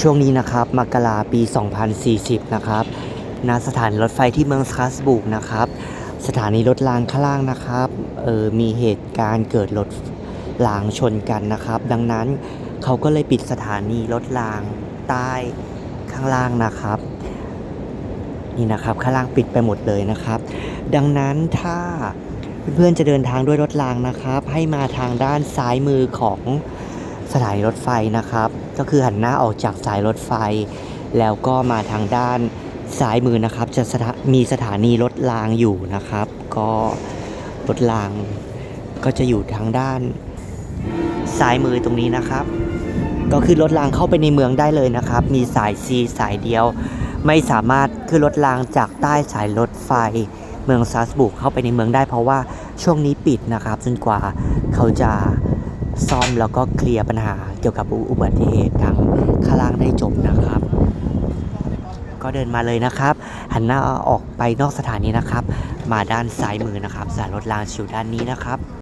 ช่วงนี้นะครับมกราปี 2040 นะครับณสถานีรถไฟที่เมืองสตราสบูร์กนะครับ สถานีรถรางข้างล่างนะครับเออมีเหตุการณ์เกิดรถรางชนกันนะครับ ดังนั้นเขาก็เลยปิดสถานีรถรางใต้ข้างล่างนะครับ นี่นะครับข้างล่างปิดไปหมดเลยนะครับ ดังนั้นถ้าเพื่อนๆจะเดินทางด้วยรถรางนะครับ ให้มาทางด้านซ้ายมือของ สถานีรถไฟนะครับ ก็คือหันหน้าออกจากสายรถไฟ แล้วก็มาทางด้านซ้ายมือนะครับ จะมีสถานีรถรางอยู่นะครับ ก็รถรางก็จะอยู่ทางด้านซ้ายมือตรงนี้นะครับ ก็คือรถรางเข้าไปในเมืองได้เลยนะครับ มีสาย C สายเดียว ไม่สามารถขึ้นรถรางจากใต้สายรถไฟเมืองซาสบุกเข้าไปในเมืองได้เพราะว่าช่วงนี้ปิดนะครับ จนกว่าเขาจะ ซ่อมแล้วก็เคลียร์ปัญหาเกี่ยวกับอุบัติเหตุทางข้างล่างได้จบนะครับ ก็เดินมาเลยนะครับ หันหน้าออกไปนอกสถานีนะครับ มาด้านซ้ายมือนะครับสายรถรางชิวด้านนี้นะครับ